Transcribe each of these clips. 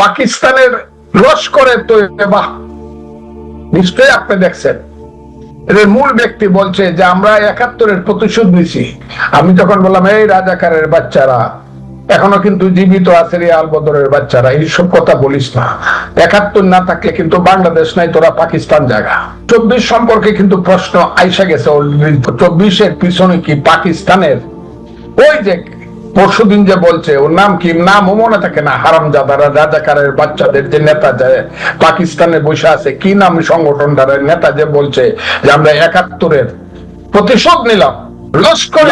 পাকিস্তানের লস্করে তৈবা নিশ্চয়ই আপনি দেখছেন। এদের মূল ব্যক্তি বলছে যে আমরা একাত্তরের প্রতিশোধ নিছি। আমি তখন বললাম, এই রাজাকারের বাচ্চারা, এখনও কিন্তু জীবিত আছে রে আলবদরের বাচ্চারা এইসব কথা বলিস না। একাত্তর না থাকলে কিন্তু বাংলাদেশ নাই, তোরা পাকিস্তান জায়গা চব্বিশ সম্পর্কে কিন্তু প্রশ্ন আইসা গেছে চব্বিশের পিছনে কি পাকিস্তানের? ওই যে পরশুদিন যে বলছে, ওর নাম কি? নামও মনে থাকে না। হারাম হারামজাদারা, রাজাকারের বাচ্চাদের যে নেতা যে পাকিস্তানে বসে আছে, কি নাম সংগঠনটার নেতা যে বলছে যে আমরা একাত্তরের প্রতিশোধ নিলাম? লস্করে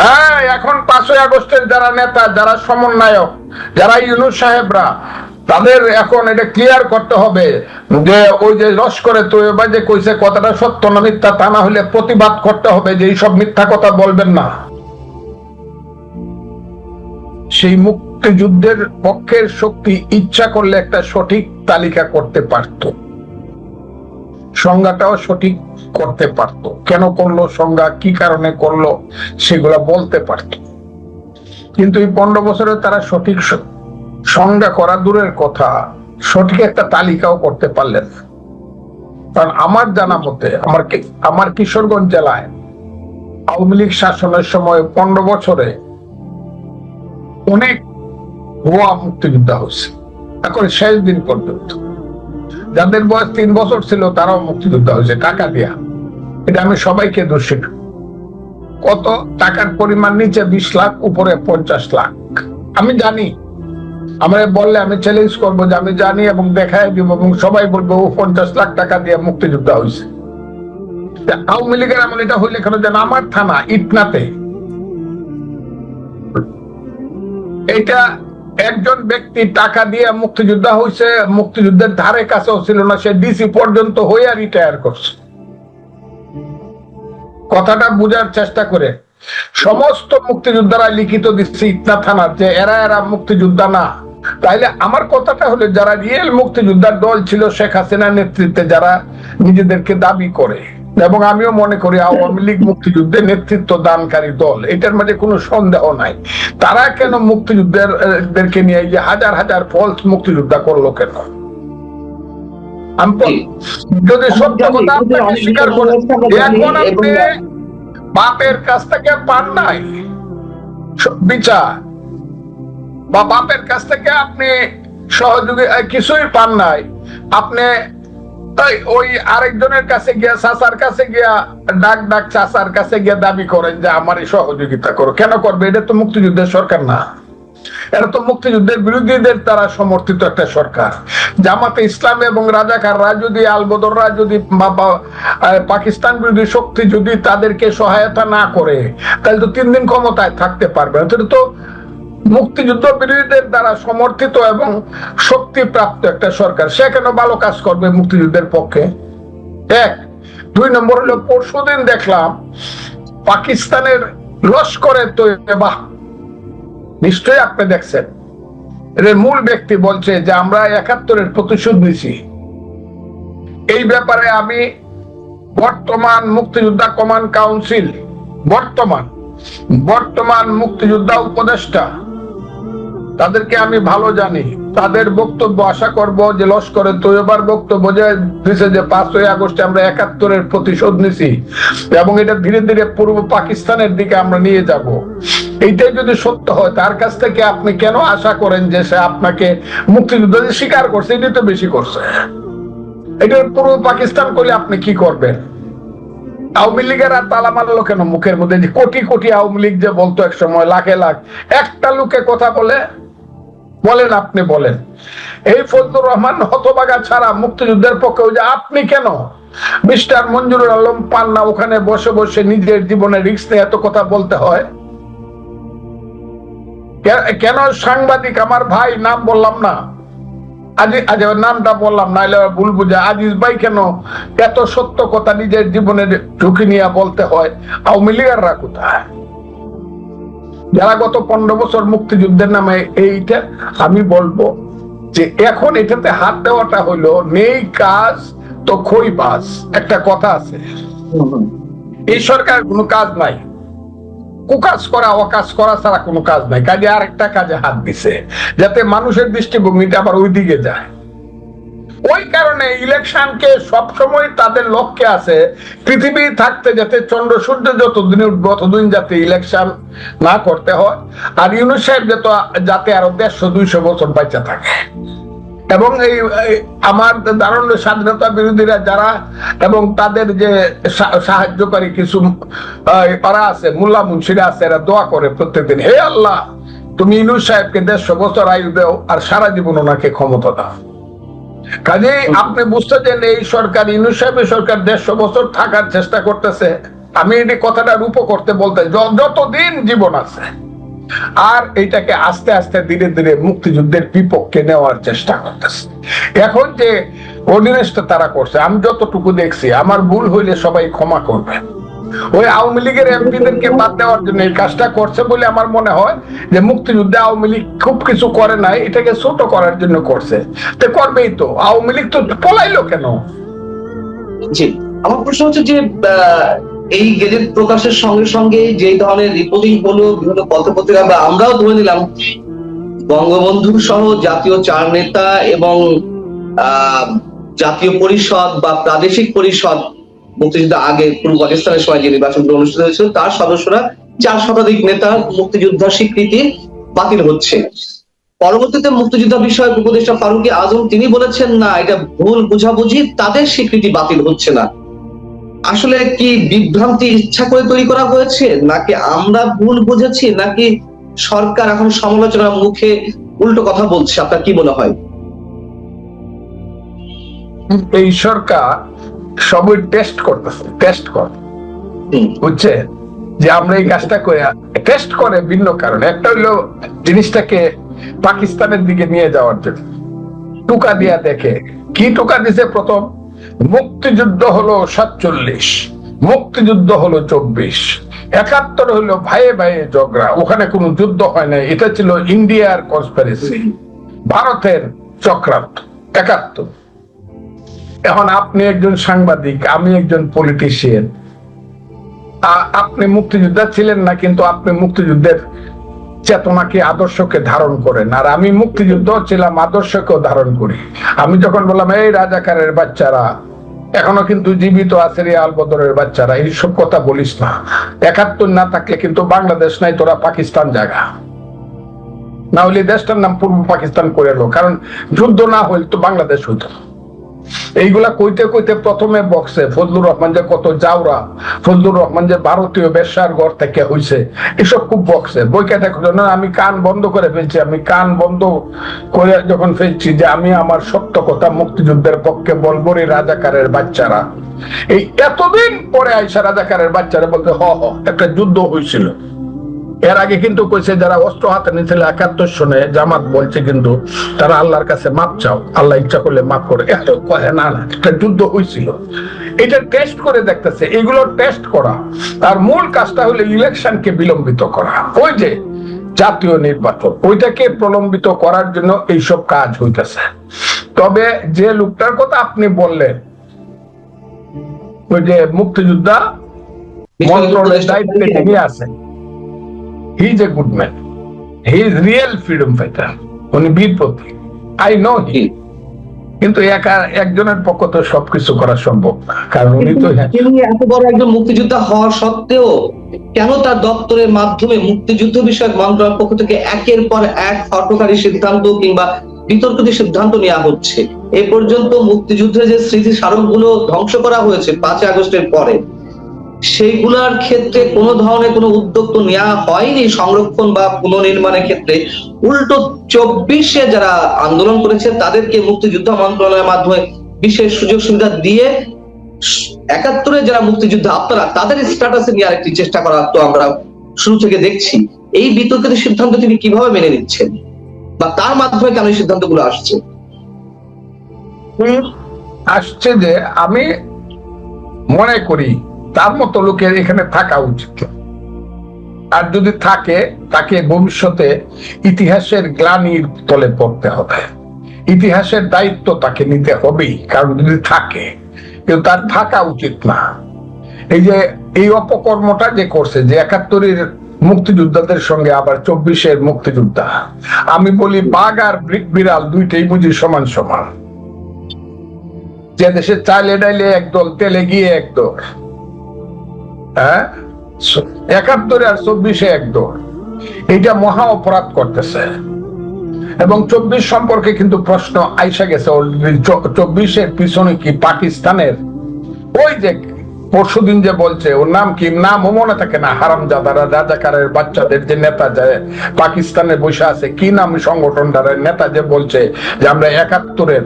হ্যাঁ এখন পাঁচই আগস্টের যারা নেতা, যারা সমন্বয়ক, যারা ইউনুস সাহেবরা, তাদের এখন এটা ক্লিয়ার করতে হবে যে ওই যে লস্করে তৈবা যে কইছে কথাটা সত্য না মিথ্যা, তা না হলে প্রতিবাদ করতে হবে যে এইসব মিথ্যা কথা বলবেন না। সেই মুক্তিযুদ্ধের পক্ষের শক্তি ইচ্ছা করলে একটা সঠিক তালিকা করতে পারত। সংজ্ঞাটাও সঠিক করতে পারত। কেন করল, সংজ্ঞা কি কারণে করল, সেগুলা বলতে পারত। কিন্তু এই পনেরো বছরে তারা সঠিক সংজ্ঞা করা দূরের কথা, সঠিক একটা তালিকাও করতে পারলেন। কারণ আমার জানা মতে, আমার আমার কিশোরগঞ্জ জেলায় আওয়ামী লীগ শাসনের সময় পনেরো বছরে অনেক ভুয়া মুক্তিযোদ্ধা হয়েছে। এখন শেষ দিন পর্যন্ত। যাদের বয়স তিন বছর ছিল, তারাও মুক্তিযোদ্ধা হয়েছে। টাকা দিয়া। এটা আমি সবাইকে দোষী কত টাকার পরিমাণ নিচে বিশ লাখ, উপরে পঞ্চাশ লাখ। আমি জানি। আমরা বললে আমি চ্যালেঞ্জ করব যে আমি জানি এবং দেখাই দিব এবং সবাই বলব, ও, পঞ্চাশ লাখ টাকা দিয়ে মুক্তিযোদ্ধা হয়েছে। আওয়ামী লীগের আমল এটা হইলে কেন যেন আমার থানা, ইটনাতে এটা একজন ব্যক্তি টাকা দিয়ে মুক্তিযোদ্ধা হয়েছে মুক্তিযুদ্ধের ধারে কাছেও ছিল না, সে ডিসি পর্যন্ত হয়ে রিটায়ার করছে। কথাটা বোঝার চেষ্টা করে। সমস্ত মুক্তিযোদ্ধারা লিখিত দিচ্ছে ইটনা থানার যে এরা এরা মুক্তিযোদ্ধা না। তাইলে আমার কথাটা হলো, যারা রিয়েল মুক্তিযোদ্ধার দল ছিল শেখ হাসিনার নেতৃত্বে, যারা নিজেদেরকে দাবি করে এবং আমিও মনে করি আওয়ামী লীগ মুক্তিযুদ্ধের নেতৃত্ব দানকারী দল এটার মাঝে কোনো সন্দেহ নাই। তারা কেন মুক্তিযুদ্ধের দেরকে নিয়ে যে হাজার হাজার ফলস মুক্তিযোদ্ধা করল কেন? যদি সত্য কথা আপনাকে স্বীকার করেন এখন আপনি বাপের কাছ থেকে পান নাই। বিচার। বা বাপের কাছ থেকে আপনি সহযোগী কিছুই পান নাই। আপনি ওই ওই আরেকজনের কাছে গিয়া, চাচার কাছে গিয়া, ডাক ডাক চাচার কাছে গিয়া দাবি করেন যে আমারই সহযোগিতা করো। কেন করবে? এটা তো মুক্তিযুদ্ধের সরকার না। এটা তো মুক্তিযুদ্ধের বিরোধীদের দ্বারা সমর্থিত একটা সরকার। জামাতে ইসলাম এবং রাজাকাররা যদি আলবদররা যদি পাকিস্তান বিরোধী শক্তি যদি তাদেরকে সহায়তা না করে, তাহলে তো তিন দিন ক্ষমতায় থাকতে পারবে না। তো মুক্তিযুদ্ধ বিরোধীদের দ্বারা সমর্থিত এবং শক্তিপ্রাপ্ত একটা সরকার, সে কেন ভালো কাজ করবে মুক্তিযুদ্ধের পক্ষে? এক। দুই নম্বর হলো, পরশুদিন দেখলাম পাকিস্তানের লস্করে তৈবা নিশ্চয়ই আপনি দেখছেন। এদের মূল ব্যক্তি বলছে যে, আমরা একাত্তরের প্রতিশোধ নিছি এই ব্যাপারে আমি বর্তমান মুক্তিযোদ্ধা কমান্ড কাউন্সিল, বর্তমান বর্তমান মুক্তিযোদ্ধা উপদেষ্টা তাদেরকে আমি ভালো জানি। তাদের বক্তব্য আশা করব যে লস্করের তৈবার বক্তব্য যে দিছে যে পাঁচই আগস্টে আমরা একাত্তরের প্রতিশোধ নিছি এবং এটা ধীরে ধীরে পূর্ব পাকিস্তানের দিকে আমরা নিয়ে যাব। এইটাই যদি সত্য হয়, তার কাছ থেকে আপনি কেন আশা করেন যে সে আপনাকে মুক্তিযুদ্ধ যে স্বীকার করছে? এটাই তো বেশি করছে। এটা পূর্ব পাকিস্তান করলে আপনি কি করবেন? আওয়ামী লীগের আর তালা মারলো কেন মুখের মধ্যে? কোটি কোটি আওয়ামী লীগ যে বলতো এক সময় লাখে লাখ। একটা লোকে কথা বলে বলেন, আপনি বলেন। এই ফজলুর রহমান হতবাগা ছাড়া মুক্তিযুদ্ধের পক্ষে ওই যে আপনি কেন? মিস্টার মঞ্জুরুল আলম পান না ওখানে বসে বসে নিজের জীবনে রিস্ক নিয়ে এত কথা বলতে হয়? কেন সাংবাদিক? আমার ভাই, নাম বললাম না। আজি নামটা বললাম, নাইলে ভুল বুঝে। আজিজ ভাই কেন এত সত্য কথা নিজের জীবনে ঝুঁকি নিয়ে বলতে হয়? আওয়ামী লীগাররা কোথায়? যারা গত পনেরো বছর মুক্তিযুদ্ধের নামে এইটা আমি বলব যে এখন এটাতে হাত দেওয়াটা হইল, নেই কাজ তো খই বাস একটা কথা আছে। এই সরকার কোনো কাজ নাই। কুকাজ করা, অকাজ করা ছাড়া কোনো কাজ নাই। কাজে আরেকটা কাজে হাত দিছে, যাতে মানুষের দৃষ্টিভঙ্গিটা আবার ওই দিকে যায়। ওই কারণে ইলেকশনকে সবসময় তাদের লক্ষ্যে আছে পৃথিবী থাকতে যাতে চন্দ্র সূর্য যতদিন ততদিন যাতে ইলেকশন না করতে হয়। আর ইউনুস সাহেব যত, যাতে আরও দেড়শো, দুইশো বছর বাচ্চা থাকে। এবং এই আমার ধারণা স্বাধীনতা বিরোধীরা যারা, এবং তাদের যে সাহায্যকারী কিছু ওরা আছে, মোল্লা মুন্সিরা আছে, এরা দোয়া করে প্রত্যেকদিন, হে আল্লাহ, তুমি ইনুস সাহেবকে দেড়শো বছর আয়ু দেও আর সারা জীবন ওনাকে ক্ষমতা দাও। কাজেই আপনি বুঝতেছেন এই সরকার ইনুস সাহেবের সরকার দেড়শো বছর থাকার চেষ্টা করতেছে। আমি এই কথাটা রূপ করতে বলতে যতদিন জীবন আছে, আর এটাকে আস্তে আস্তে ধীরে ধীরে মুক্তিযুদ্ধের বিপক্ষে নেওয়ার চেষ্টা করতেছে। এখন যে অর্ডিনেন্সটা তারা করছে, আমি যতটুকু দেখছি, আমার ভুল হইলে সবাই ক্ষমা করবে ওই আওয়ামী লীগের এমপিদেরকে বাদ দেওয়ার জন্য এই কাজটা করছে বলে আমার মনে হয় যে মুক্তিযুদ্ধে আওয়ামী লীগ খুব কিছু করে নাই, এটাকে ছোট করার জন্য করছে। তো করবেই তো, আওয়ামী লীগ তো পলাইলো কেন? জি, আমার প্রশ্ন হচ্ছে যে এই গেজেট প্রকাশের সঙ্গে সঙ্গে যে ধরনের রিপোর্টিং হলো, বিভিন্ন পত্রপত্রিকা বা আমরাও ধরে নিলাম, বঙ্গবন্ধু সহ জাতীয় চার নেতা এবং জাতীয় পরিষদ বা প্রাদেশিক পরিষদ মুক্তিযুদ্ধ আগে পূর্ব পাকিস্তানের সময় যে নির্বাচনগুলো অনুষ্ঠিত হয়েছিল, তার সদস্যরা চার শতাধিক নেতা মুক্তিযোদ্ধার স্বীকৃতি বাতিল হচ্ছে। পরবর্তীতে মুক্তিযুদ্ধ বিষয়ক উপদেষ্টা ফারুকি আজম, তিনি বলেছেন, না, এটা ভুল বুঝাবুঝি, তাদের স্বীকৃতি বাতিল হচ্ছে না। আসলে কি বিভ্রান্তি ইচ্ছা করে তৈরি করা হয়েছে? নাকি আমরা ভুল বুঝেছি? নাকি সরকার এখন সমালোচনার মুখে উল্টো কথা বলছে? আপনার কি মনে হয়? এই সরকার সবই টেস্ট করতেছে টেস্ট করে। বুঝছে? যে আমরা এই কাজটা করে টেস্ট করে ভিন্ন কারণে। একটা হইল জিনিসটাকে পাকিস্তানের দিকে নিয়ে যাওয়ার জন্য। টুকা দিয়া দেখে। কি টুকা দিছে প্রথম? মুক্তিযুদ্ধ হলো সাতচল্লিশ মুক্তিযুদ্ধ হলো চব্বিশ। একাত্তর হলো ভাইয়ে ভাইয়ে ঝগড়া। ওখানে কোনো যুদ্ধ হয় না এটা ছিল ইন্ডিয়ার কনস্পারেসি ভারতের চক্রান্ত। একাত্তর। এখন আপনি একজন সাংবাদিক, আমি একজন পলিটিশিয়ান আপনি মুক্তিযোদ্ধা ছিলেন না, কিন্তু আপনি মুক্তিযুদ্ধের চেতনাকে, আদর্শকে ধারণ করেন। আর আমি মুক্তিযুদ্ধ ছিলাম, আদর্শকেও ধারণ করি। আমি যখন বললাম, এই রাজাকারের বাচ্চারা, এখনও কিন্তু জীবিত আছে রে আলবদরের বাচ্চারা, এইসব কথা বলিস না। একাত্তর না থাকলে কিন্তু বাংলাদেশ নাই, তোরা পাকিস্তান জায়গা না হলে দেশটার নাম পূর্ব পাকিস্তান করে এলো কারণ যুদ্ধ না হইলে তো বাংলাদেশ হইতো। এইগুলা কইতে কইতে প্রথমে বক্সে ফজলুর রহমান যে কত জাউরা ফজলুর রহমান যে ভারতীয় বেশ্যার ঘর থেকে হইছে, এসব খুব বক্সে। বইকে দেখো না, আমি কান বন্ধ করে ফেলছি, আমি কান বন্ধ করে যখন ফেলছি যে আমি আমার সত্য কথা মুক্তিযুদ্ধের পক্ষে বলব রে রাজাকারের বাচ্চারা। এই এতদিন পরে আইসা রাজাকারের বাচ্চারা বলতে, হ হ, একটা যুদ্ধ হয়েছিল এর আগে কিন্তু কইছে যারা অস্ত্র হাতে নিয়েছিল একাত্তর সনে জামাত বলছে কিন্তু তারা আল্লাহর কাছে মাপ চাও। আল্লাহ ইচ্ছা করলে মাপ করে। এত কয়ে না না একটা যুদ্ধ হয়েছিল এটা টেস্ট করে দেখতেছে এগুলো টেস্ট করা। আর মূল কাজটা হলো ইলেকশনকে বিলম্বিত করা। ওই যে জাতীয় নির্বাচন ওইটাকে প্রলম্বিত করার জন্য এইসব কাজ হইতেছে। তবে যে লোকটার কথা আপনি বললেন ওই যে মুক্তিযোদ্ধা মন্ত্রণালয়ের দায়িত্বে তিনি আছেন। He is a good man he is real freedom fighter উনি বীর প্রতীক আই নো হি কিন্তু একা একজনের পক্ষ তো সবকিছু করা সম্ভব না। কারণ উনি তো তিনি এত বড় একজন মুক্তিযোদ্ধা হওয়া সত্ত্বেও কেন তার দপ্তরের মাধ্যমে মুক্তিযুদ্ধ বিষয়ক মন্ত্রণালয়ের পক্ষ থেকে একের পর এক হটকারী সিদ্ধান্ত কিংবা বিতর্কিত সিদ্ধান্ত নেওয়া হচ্ছে? এ পর্যন্ত মুক্তিযুদ্ধের যে স্মৃতি স্মারকগুলো ধ্বংস করা হয়েছে পাঁচই আগস্টের পরে সেইগুলার ক্ষেত্রে কোনো ধরনের কোনো উদ্যোগ তো নেওয়া হয়নি সংরক্ষণ বা পুনর্নির্মাণের ক্ষেত্রে। উল্টো চব্বিশে যারা আন্দোলন করেছে, তাদেরকে মুক্তিযুদ্ধ মন্ত্রণালয়ের মাধ্যমে বিশেষ সুযোগ সুবিধা দিয়ে একাত্তরে যারা মুক্তিযুদ্ধ আপনারা তাদের স্ট্যাটাসে নিয়ে আরেকটি চেষ্টা করা তো আমরা শুরু থেকে দেখছি। এই বিতর্কিত সিদ্ধান্ত তিনি কীভাবে মেনে নিচ্ছেন? বা তার মাধ্যমে কেন এই সিদ্ধান্তগুলো আসছে? আসছে যে আমি মনে করি তার মতো লোকের এখানে থাকা উচিত। আর যদি থাকে, তাকে ভবিষ্যতে ইতিহাসের গ্লানির তলে পড়তে হবে। ইতিহাসের দায়িত্ব তাকে নিতে হবেই, কারণ যদি থাকে, কিন্তু তার থাকা উচিত না। এই যে, এই অপকর্মটা যে করছে, যে একাত্তরের মুক্তিযোদ্ধাদের সঙ্গে আবার চব্বিশের মুক্তিযোদ্ধা, আমি বলি বাঘ আর বিড়াল দুইটাই বুঝি সমান সমান। যে দেশে চাইলে ডাইলে একদল, তেলে গিয়ে একদল। হ্যাঁ? একাত্তরে আর চব্বিশে একদল এইটা মহা অপরাধ করতেছে। এবং চব্বিশ সম্পর্কে কিন্তু প্রশ্ন আইসা গেছে চব্বিশের পিছনে কি পাকিস্তানের? ওই যে পরশুদিন যে বলছে ওর নাম কি? নামও মনে থাকে না হারামজাদারা রাজাকারের বাচ্চাদের যে নেতা যে পাকিস্তানে বসে আছে কি নাম সংগঠনটার নেতা যে বলছে যে আমরা একাত্তরের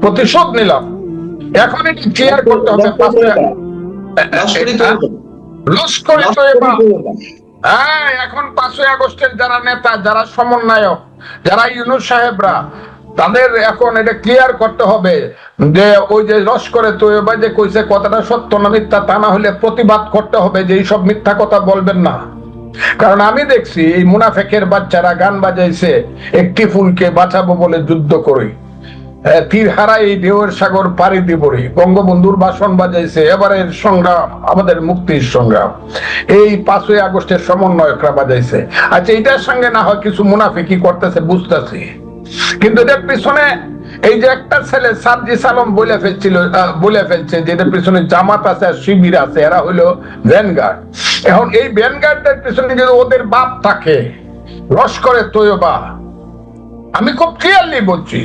প্রতিশোধ নিলাম? এখন এটি ক্লিয়ার করতে হবে? লস্করি। হ্যাঁ এখন পাঁচই আগস্টের যারা নেতা যারা সমন্বয়ক যারা ইউনুস সাহেবরা তাদের এখন এটা ক্লিয়ার করতে হবে যে ওই যে তৈবা যে কইছে কথাটা সত্য না মিথ্যা তা না হলে প্রতিবাদ করতে হবে যে এইসব মিথ্যা কথা বলবেন না। কারণ আমি দেখছি এই মুনাফেকের বাচ্চারা গান বাজাইছে একটি ফুলকে বাঁচাবো বলে যুদ্ধ করি। হ্যাঁ, এই ঢেউয়ের সাগর পাড়ি দিবরি। বঙ্গবন্ধুর ভাষণ বাজাইছে এবারের সংগ্রাম আমাদের মুক্তির সংগ্রাম। এই পাঁচই আগস্টের সমন্বয়করা বাজাইছে। আচ্ছা এটার সঙ্গে না হয় কিছু মুনাফিকি করতেছে বুঝতেছি। কিন্তু এটার পিছনে এই যে একটা ছেলে সার্জি সালম বলে ফেলছিল বলে ফেলছে যে এটার পিছনে জামাত আছে আর শিবির আছে এরা হলো ভ্যানগার্ড। এখন এই ভ্যানগার্ডের পিছনে যদি ওদের বাপ থাকে লস্করে তৈবা আমি খুব ক্লিয়ারলি বলছি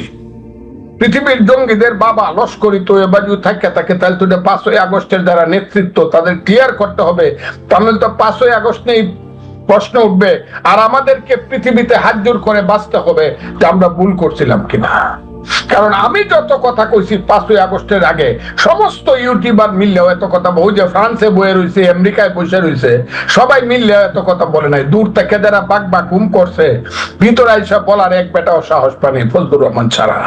পৃথিবীর জঙ্গিদের বাবা লস্করি তো বাজু থাকে থাকে তাহলে তো পাঁচই আগস্টের যারা নেতৃত্ব, তাদের ক্লিয়ার করতে হবে। তাহলে তো পাঁচই আগস্ট নেই প্রশ্ন উঠবে, আর আমাদেরকে পৃথিবীতে হাত জোর করে বাঁচতে হবে যে আমরা ভুল করছিলাম কিনা? কারণ আমি যত কথা কইছি পাঁচই আগস্টের আগে, সমস্ত ইউটিউবার মিললেও এত কথা ওই যে ফ্রান্সে বয়ে রয়েছে আমেরিকায় বসে রয়েছে সবাই মিললে এত কথা বলে নাই। দূর থেকে যারা বাক বাক হুম করছে, ভিতরে এসে বলার এক বেটাও সাহস পানি ফজলুর রহমান ছাড়া।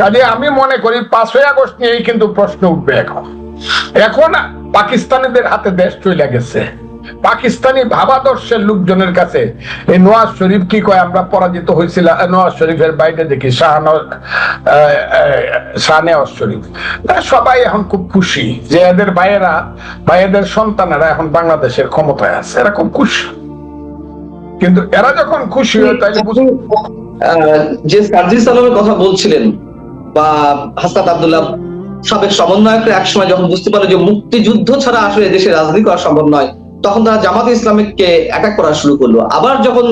কাজে আমি মনে করি পাঁচই আগস্ট নিয়েই কিন্তু প্রশ্ন উঠবে এখন। এখন পাকিস্তানিদের হাতে দেশ চলে গেছে। পাকিস্তানি ভাবাদর্শের লোকজনের কাছে এই নওয়াজ শরীফ কি কয়? আমরা পরাজিত হয়েছিলাম নওয়াজ শরীফের বাইরে দেখি, শাহনওয়াজ শরীফ। সবাই এখন খুব খুশি যে এদের ভাইয়েরা এদের সন্তানেরা এখন বাংলাদেশের ক্ষমতায় আছে। এরা খুব খুশি। কিন্তু এরা যখন খুশি হয় তাহলে যে সার্জি সালামের কথা বলছিলেন বা হাসনাত আব্দুল্লাহ সাবেক সমন্বয়করা একসময় যখন বুঝতে পারল যে মুক্তিযুদ্ধ ছাড়া আসলে দেশে রাজনীতি করা সম্ভব নয় তখন তারা জামাত ইসলামিককে অ্যাটাক করা শুরু করল। আবার যখন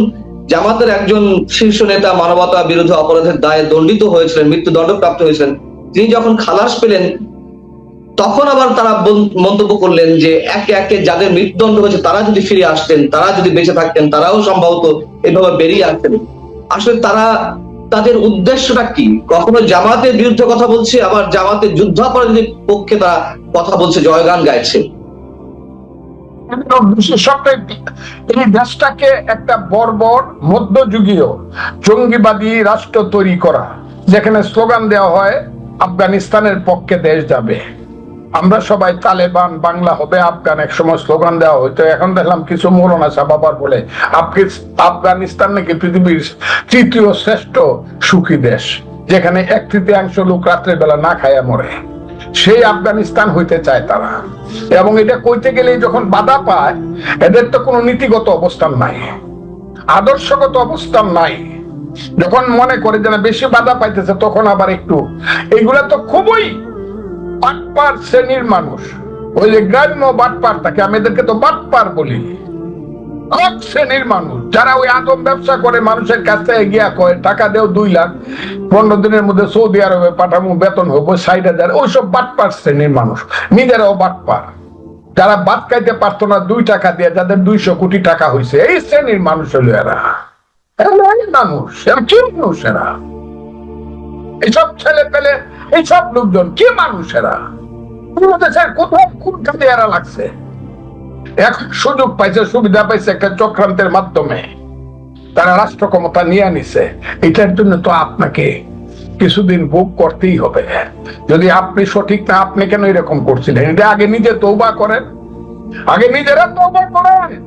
জামাতের একজন শীর্ষ নেতা মানবতা বিরোধী অপরাধের দায়ে দণ্ডিত হয়েছিলেন মৃত্যুদণ্ডপ্রাপ্ত হয়েছিলেন তিনি যখন খালাস পেলেন তখন আবার তারা মন্তব্য করলেন যে একে একে যাদের মৃত্যুদণ্ড হয়েছে তারা যদি ফিরে আসতেন, তারা যদি বেঁচে থাকতেন, তারাও সম্ভবত এভাবে বেরিয়ে আসতেন। আসলে তারা, তাদের উদ্দেশ্যটা কি? কখনো জামাতের বিরুদ্ধে কথা বলছে, আবার জামাতের যুদ্ধাপরাধীদের পক্ষে তারা কথা বলছে জয়গান গাইছে? এই দেশটাকে একটা বর্বর মধ্যযুগীয় জঙ্গিবাদী রাষ্ট্র তৈরি করা। যেখানে স্লোগান দেওয়া হয়, আফগানিস্তানের পক্ষে দেশ যাবে। আমরা সবাই তালেবান, বাংলা হবে, আফগান এক সময় স্লোগান দেওয়া হইতো। এখন দেখলাম কিছু মৌলানা সাবাবার বলে আফগানিস্তান নাকি পৃথিবীর তৃতীয় শ্রেষ্ঠ সুখী দেশ, যেখানে এক তৃতীয়াংশ লোক রাত্রে বেলা না খায়া মরে। সেই আফগানিস্তান হইতে চায় তারা। এবং এটা কইতে গেলেই যখন বাধা পায়, এদের তো কোনো নীতিগত অবস্থান নাই, আদর্শগত অবস্থান নাই। যখন মনে করে যে না, বেশি বাধা পাইতেছে, তখন আবার একটু। এগুলা তো খুবই বাটপার শ্রেণির মানুষ। ওই যে গ্রাম্য বাটপার থাকে আমি এদেরকে তো বাটপার বলি। এক শ্রেণির মানুষ, যারা ওই আদম ব্যবসা করে, মানুষের কাছ থেকে গিয়া কয়, টাকা দেও দুই লাখ, পনেরো দিনের মধ্যে সৌদি আরবে পাঠামো, বেতন হব ষাট হাজার। ওইসব বাটপার শ্রেণির মানুষ, নিজেরাও বাটপার। যারা বাদ খাইতে পারতো না, দুই টাকা দিয়ে, যাদের দুইশো কোটি টাকা হয়েছে এই শ্রেণির মানুষ হলো এরা। মানুষ, এরা কি মানুষ এরা। এইসব ছেলে পেলে এইসব লোকজন কি মানুষ এরা বাংলাদেশের কোথাও কোন কাজে এরা লাগছে? এখন সুযোগ পাইছে, সুবিধা পাইছে একটা চক্রান্তের মাধ্যমে। তারা রাষ্ট্র ক্ষমতা নিয়ে নিছে। এটার জন্য তো আপনাকে কিছুদিন ভোগ করতেই হবে। যদি আপনি সঠিক না, আপনি কেন এরকম করছিলেন? এটা আগে নিজে তৌবা করেন। আগে নিজেরা তৌবা করেন।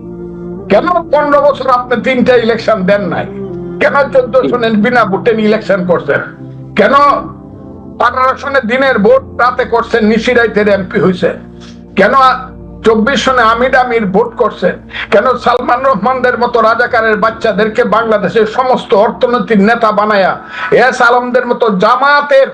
কেন পনেরো বছর আপনি তিনটা ইলেকশন দেন নাই? কেন চোদ্দ সনের বিনা ভোটে ইলেকশন করছেন? কেন আঠারো সনের দিনের ভোট রাতে করছেন নিশিরাইতের এমপি হয়েছে কেন চব্বিশ সনে আমির আমির ভোট করছেন? কেন সালমান রহমানদের মতো রাজাকারের বাচ্চাদেরকে বাংলাদেশের সমস্ত অর্থনৈতিক নেতা বানায়া, এস আলমদের মতো জামাতের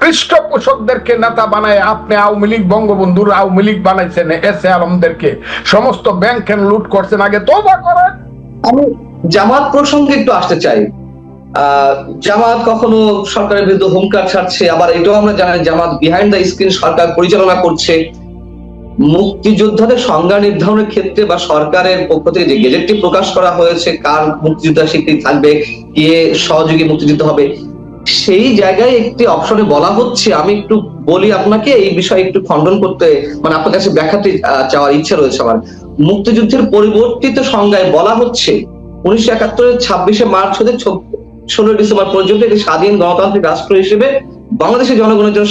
পৃষ্ঠপোষকদেরকে নেতা বানায় আপনি আওয়ামী লীগ, বঙ্গবন্ধুর আওয়ামী লীগ বানাইছেন, এস এ আলমদেরকে? সমস্ত ব্যাংক লুট করছেন, আগে তোবা করেন। আমি জামাত প্রসঙ্গে একটু আসতে চাই। জামাত কখনো সরকারের বিরুদ্ধে হুঙ্কার ছাড়ছে? আবার এটাও আমরা জানি জামাত বিহাইন্ড দ্য স্ক্রিন সরকার পরিচালনা করছে। মুক্তিযোদ্ধাদের সংজ্ঞা নির্ধারণের ক্ষেত্রে বা সরকারের পক্ষ থেকে যে গেজেটটি প্রকাশ করা হয়েছে, কার মুক্তিযোদ্ধা স্বীকৃতি থাকবে, কে সহযোগী মুক্তিযুদ্ধ হবে, সেই জায়গায় একটি অপশনে বলা হচ্ছে, আমি একটু বলি আপনাকে, এই বিষয়ে একটু খণ্ডন করতে মানে আপনার কাছে ব্যাখ্যাতে চাওয়ার ইচ্ছা রয়েছে আমার। মুক্তিযুদ্ধের পরিবর্তিত সংজ্ঞায় বলা হচ্ছে, উনিশশো একাত্তরের ছাব্বিশে মার্চ হতে ষোলোই ডিসেম্বর পর্যন্ত একটি স্বাধীন গণতান্ত্রিক রাষ্ট্র হিসেবে বাংলাদেশের জনগণের জন্য